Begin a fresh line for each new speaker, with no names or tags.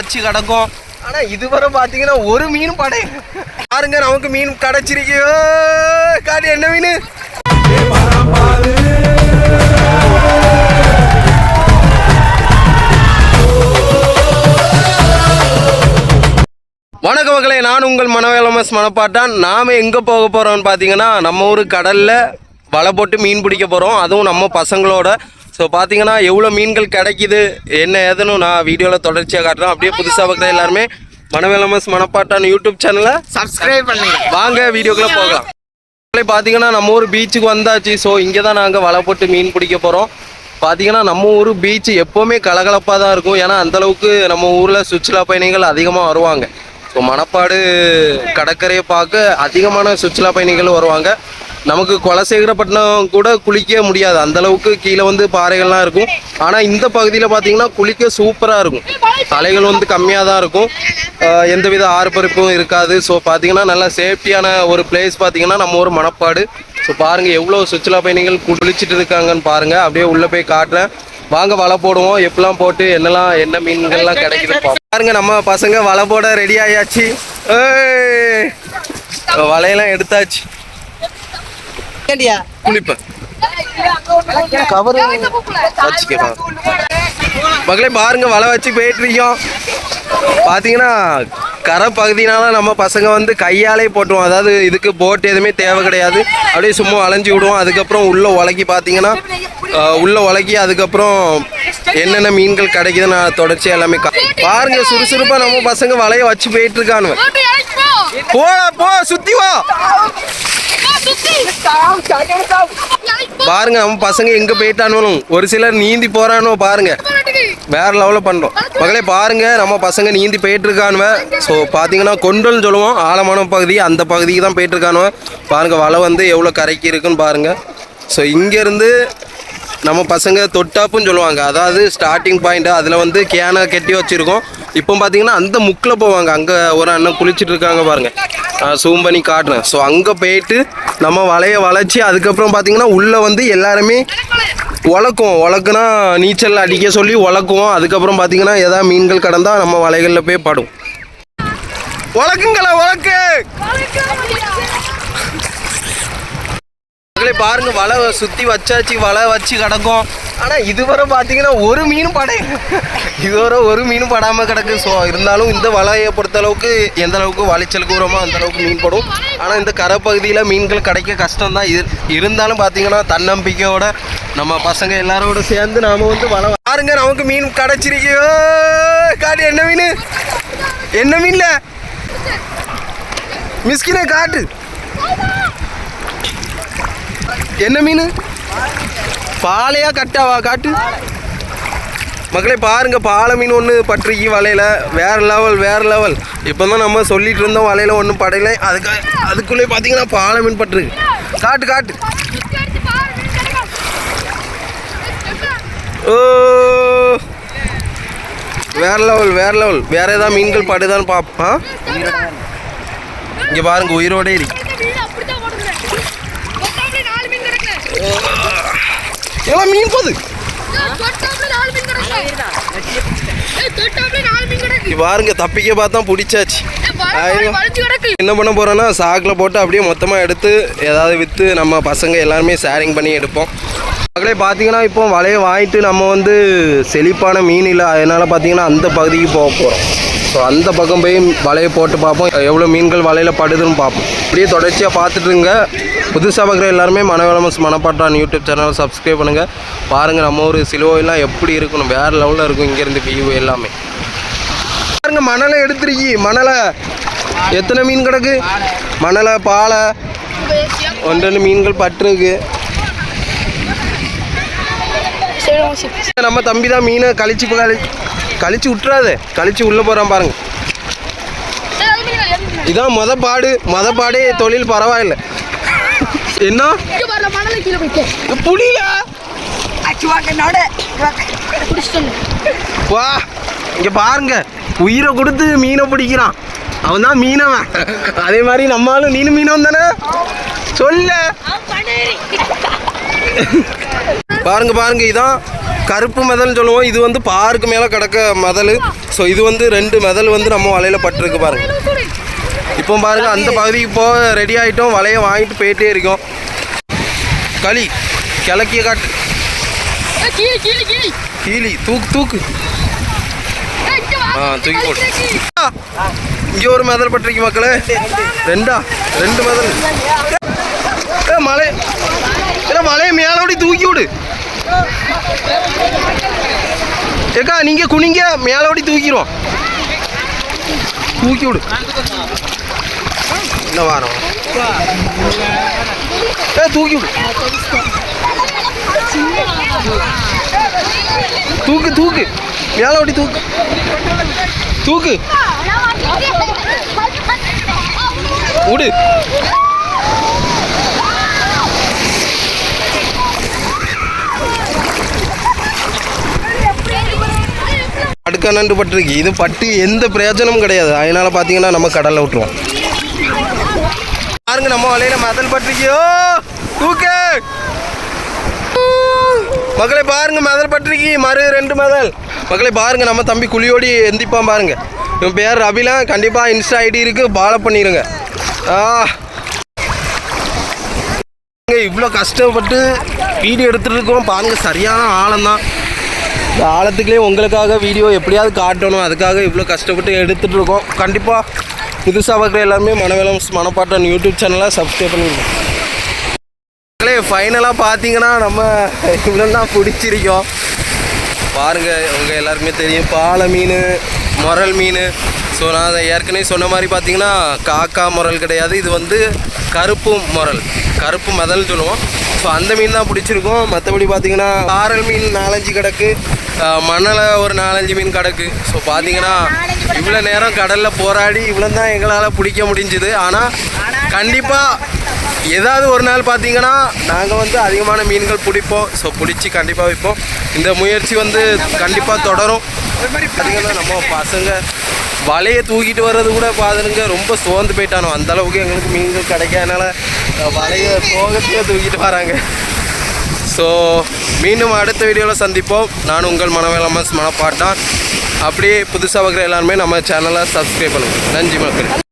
வச்சு கிடக்கும். ஆனா இதுவரை பாத்தீங்கன்னா ஒரு மீன் படை. பாருங்க நமக்கு மீன் கிடைச்சிருக்கு. காடு காட்டு என்ன மீன்? வணக்க மக்களே நான் உங்கள் மனவேலமஸ் மனப்பாட்டான். நாம் எங்கே போக போகிறோம்னு பார்த்தீங்கன்னா நம்ம ஊர் கடலில் வலை போட்டு மீன் பிடிக்க போகிறோம் அதுவும் நம்ம பசங்களோட ஸோ பார்த்தீங்கன்னா எவ்வளோ மீன்கள் கிடைக்குது என்ன ஏதுன்னு நான் வீடியோவில் தொடர்ச்சியாக காட்டுறேன். அப்படியே புதுசாக பார்க்குற எல்லாருமே மனவேலமஸ் மனப்பாட்டான் யூடியூப் சேனலை
சப்ஸ்கிரைப் பண்ணுங்க
வாங்க வீடியோக்குள்ளே போகலாம். பார்த்தீங்கன்னா நம்ம ஊர் பீச்சுக்கு வந்தாச்சு. ஸோ இங்கே தான் நாங்கள் வலை போட்டு மீன் பிடிக்க போகிறோம் பார்த்தீங்கன்னா நம்ம ஊர் பீச் எப்போவுமே கலகலப்பாக தான் இருக்கும். ஏன்னா அந்தளவுக்கு நம்ம ஊரில் சுற்றுலா பயணிகள் அதிகமாக வருவாங்க. ஸோ மணப்பாடு கடற்கரையை பார்க்க அதிகமான சுற்றுலா பயணிகள் வருவாங்க. நமக்கு குலசேகரப்பட்டினம் கூட குளிக்க முடியாது. அந்த அளவுக்கு கீழே வந்து பாறைகள்லாம் இருக்கும். ஆனால் இந்த பகுதியில் பார்த்தீங்கன்னா குளிக்க சூப்பராக இருக்கும். அலைகள் வந்து கம்மியாக தான் இருக்கும். எந்தவித ஆர்ப்பரிப்பும் இருக்காது. ஸோ பார்த்தீங்கன்னா நல்லா சேஃப்டியான ஒரு பிளேஸ் பார்த்தீங்கன்னா நம்ம ஒரு மணப்பாடு. ஸோ பாருங்கள் எவ்வளோ சுற்றுலா பயணிகள் குளிச்சுட்டு இருக்காங்கன்னு பாருங்கள் அப்படியே உள்ளே போய் காட்டுறேன். வாங்க வலை போடுவோம். எப்படிலாம் போட்டு என்னெல்லாம் என்ன மீன்கள்லாம் கிடைக்குது பார்ப்போம். பாருங்க நம்ம பசங்க வலை போட ரெடி ஆயாச்சு. வலையெல்லாம் எடுத்தாச்சு.
கேட்டியா
குளிப்பேன் கவர் மகளே பாருங்க வலை வச்சு போயிட்டு இருக்கோம் பார்த்தீங்கன்னா கரை பகுதினால நம்ம பசங்க வந்து கையாலே போட்டுருவோம் அதாவது இதுக்கு போட் எதுவுமே தேவை கிடையாது அப்படியே சும்மா வளைஞ்சி விடுவோம் அதுக்கப்புறம் உள்ள உலக்கி பார்த்தீங்கன்னா உள்ள உலக்கி அதுக்கப்புறம் என்னென்ன மீன்கள் கிடைக்குதுன்னு நான் தொடர்ச்சியாக எல்லாமே பாருங்க சுறுசுறுப்பாக நம்ம பசங்க வலைய வச்சு போயிட்டு இருக்கானுவ போடா போ சுத்தி வா பாருங்க நம்ம பசங்க எங்க போயிட்டானும் ஒரு சிலர் நீந்தி போறானோ பாருங்க. வேற லெவலில் பண்றோம். மகளே பாருங்க நம்ம பசங்க நீந்தி போயிட்டு இருக்கானுவ ஸோ பார்த்தீங்கன்னா கொண்டல்னு சொல்லுவோம். ஆழமான பகுதி அந்த பகுதிக்கு தான் போயிட்டு இருக்கானுவ பாருங்க வலை வந்து எவ்வளோ கரைக்கு இருக்குன்னு பாருங்க. ஸோ இங்கேருந்து நம்ம பசங்க தொட்டாப்புன்னு சொல்லுவாங்க. அதாவது ஸ்டார்டிங் பாயிண்ட் அதில் வந்து கேனை கட்டி வச்சுருக்கோம். இப்போ பார்த்தீங்கன்னா அந்த முக்கில் போவாங்க. அங்கே ஒரு அண்ணன் குளிச்சுட்டு இருக்காங்க பாருங்கள் ஜூம் பண்ணி காட்டுறேன். ஸோ அங்கே போயிட்டு நம்ம வலையை வளைச்சி அதுக்கப்புறம் பார்த்தீங்கன்னா உள்ளே வந்து எல்லாருமே உழக்குவோம் உழக்குனா நீச்சல் அடிக்க சொல்லி உழக்குவோம் அதுக்கப்புறம் பார்த்தீங்கன்னா எதாவது மீன்கள் கடந்தால் நம்ம வலைகளில் போய் படும். உழக்குங்களா உழக்கு மக்களே பாருங்க வலை சுத்தி வச்சாச்சு வலை வச்சு கிடக்கும். ஆனா இதுவரை பாத்தீங்கன்னா ஒரு மீனும் படை இதுவரை ஒரு மீனும் படாம கிடக்கு. ஸோ இருந்தாலும் இந்த வலையை பொறுத்த அளவுக்கு எந்த அளவுக்கு வளைச்சலுக்கு உரமோ அந்த அளவுக்கு மீன் படும். ஆனா இந்த கரை பகுதியில் மீன்கள் கிடைக்க கஷ்டம் தான் இருந்தாலும் பாத்தீங்கன்னா தன்னம்பிக்கையோட நம்ம பசங்க எல்லாரோட சேர்ந்து நாம வந்து வலை பாருங்க நமக்கு மீன் கிடைச்சிருக்கியோ காட்டு என்ன மீன்? என்ன மீன்ல? மிஸ்கினே காட்டு. என்ன மீன்? பாலையா கட்டாவா காட்டு? மக்களே பாருங்க பாலை மீன் ஒன்று பட்டிருக்கி வலையில். வேற லெவல் வேற லெவல் இப்போ தான் நம்ம சொல்லிட்டு இருந்தோம் வலையில் ஒன்றும் படையல. அதுக்கு அதுக்குள்ளே பார்த்தீங்கன்னா பாலை மீன் பட்டிருக்கு காட்டு காட்டு. ஓ. வேற லெவல் வேற லெவல் வேற ஏதாவது மீன்கள் படுதான்னு பார்ப்போம் இங்கே பாருங்க உயிரோடே இருக்கு எல்லாம் மீன் போகுது பாருங்க தப்பிக்க பார்த்தா பிடிச்சாச்சு. என்ன பண்ண போறோம்னா சாக்கில் போட்டு அப்படியே மொத்தமாக எடுத்து ஏதாவது விற்று நம்ம பசங்க எல்லாருமே ஷேரிங் பண்ணி எடுப்போம். மக்களே பார்த்தீங்கன்னா இப்போ வலையை வாங்கிட்டு நம்ம வந்து செழிப்பான மீன் இல்லை அதனால் பார்த்தீங்கன்னா அந்த பகுதிக்கு போக போகிறோம் ஸோ அந்த பக்கம் போய் வலையை போட்டு பார்ப்போம். எவ்வளோ மீன்கள் வலையில் படுதுன்னு பார்ப்போம். அப்படியே தொடர்ச்சியாக பார்த்துட்டுருங்க புதுசாக பார்க்குற எல்லாருமே மனவளமஸ் மனப்பாட்டான் யூடியூப் சேனல் சப்ஸ்கிரைப் பண்ணுங்கள் பாருங்கள் நம்ம ஊர் சிலுவையெல்லாம் எப்படி இருக்கணும் வேறு லெவலில் இருக்கும். இங்கேருந்து வியூ எல்லாமே. பாருங்க மணலை எடுத்துருக்கி. மணலை எத்தனை மீன் கிடக்கு? மணலை பாலை. ஒன்று ரெண்டு மீன்கள் பட்டிருக்கு. நம்ம தம்பி தான் மீனை கழிச்சு கழி கழிச்சு விட்டுறாதே கழிச்சு உள்ளே போகிறான் பாருங்க. இதான் மொத பாடு. மொத பாடே தொழில் பரவாயில்ல. என்ன? புரியல வா இங்க பாருங்க. உயிரை கொடுத்து மீனை பிடிக்கிறான். அவன் தான் மீனவன். அதே மாதிரி நம்மளும் நீனு மீனவன் தானே? சொல்ல. பாருங்க பாருங்க இதான் கருப்பு மெதல்னு சொல்லுவோம். இது வந்து பாருக்கு மேலே கிடக்க மெதல். ஸோ இது வந்து ரெண்டு மெதல் வந்து நம்ம வலையில் பட்டிருக்கு பாருங்க. இப்போ பாருங்க அந்த பகுதிக்கு போக ரெடி ஆகிட்டோம் வலையை வாங்கிட்டு போயிட்டே இருக்கோம். களி கிழக்கிய காட்டு.
கீழே
தூக்கு தூக்கு. ஆ, தூக்கி போடு. இங்கே ஒரு மெதல் பட்டிருக்கு மக்களே. ரெண்டா? ரெண்டு மெதல். ஏ மலை. மலையை மேலோடி தூக்கி விடு. ஏக்கா நீங்க குனிங்க மேலோடி தூக்கிடுவோம். தூக்கி விடு. என்ன வாரம். ஏ தூக்கி விடு. தூக்கு தூக்கு. மேலோடி தூக்கு. தூக்கு. விடு. அடுக்கணண்டு பட்டிருக்கு. இது பட்டு எந்த பிரயோஜனமும் கிடையாது. அதனால பார்த்தீங்கன்னா நம்ம கடலில் விட்டுருவோம். பாருங்க நம்ம வலையில மதல் பட்டிருக்கியோ? தூக்கு! மக்களை பாருங்க மதல் பட்டிருக்கி. மறு ரெண்டு மதல். மக்களை பாருங்க நம்ம தம்பி குழியோடி எந்திப்பான் பாருங்க. இவன் பேர் ரபிலாம் கண்டிப்பாக இன்ஸ்டா ஐடி இருக்கு. ஃபாலோ பண்ணிடுங்க ஆ. இவ்வளோ கஷ்டப்பட்டு வீடியோ எடுத்துட்டு இருக்கோம். பாருங்க சரியான ஆழம் தான் காலத்துக்குலேயும் உங்களுக்காக வீடியோ எப்படியாவது காட்டணும். அதுக்காக இவ்வளோ கஷ்டப்பட்டு எடுத்துகிட்டு இருக்கோம். கண்டிப்பாக புதுசாக பார்க்குற எல்லாருமே மனவேலம் மனப்பாட்டம் யூடியூப் சேனலாக சப்ஸ்கிரைப் பண்ணிருக்கோம் ஃபைனலாக பார்த்தீங்கன்னா நம்ம இவ்வளோ தான் பிடிச்சிருக்கோம். பாருங்கள் உங்கள் எல்லாருக்குமே தெரியும். பாலை மீன் முரல் மீன். ஸோ நான் அதை ஏற்கனவே சொன்ன மாதிரி பார்த்தீங்கன்னா காக்கா முரல் கிடையாது. இது வந்து கருப்பு முரல். கருப்பு மதல்னு சொல்லுவோம். ஸோ அந்த மீன் தான் பிடிச்சிருக்கோம். மற்றபடி பார்த்தீங்கன்னா ஆறல் மீன் நாலஞ்சு கிடக்கு. மணலை ஒரு நாலஞ்சு மீன் கிடக்கு. ஸோ பார்த்தீங்கன்னா இவ்வளோ நேரம் கடலில் போராடி இவ்வளோ தான் எங்களால் பிடிக்க முடிஞ்சுது. ஆனால் கண்டிப்பாக ஏதாவது ஒரு நாள் பார்த்தீங்கன்னா நாங்கள் வந்து அதிகமான மீன்கள் பிடிப்போம். ஸோ பிடிச்சி கண்டிப்பாக வைப்போம். இந்த முயற்சி வந்து கண்டிப்பாக தொடரும். பார்த்தீங்கன்னா நம்ம பசங்க வலையை தூக்கிட்டு வர்றது கூட பாருங்க ரொம்ப சோர்ந்து போயிட்டானோ அந்தளவுக்கு எங்களுக்கு மீன்கள் கிடைக்காதனால வலைய சோகத்தையே தூக்கிட்டு வராங்க. ஸோ மீண்டும் அடுத்த வீடியோவில் சந்திப்போம். நான் உங்கள் மனவேலமஸ் மனப்பாட்டான் அப்படியே புதுசாக பார்க்குற எல்லாருமே நம்ம சேனலை சப்ஸ்கிரைப் பண்ணுங்கள் நன்றி மக்கள்.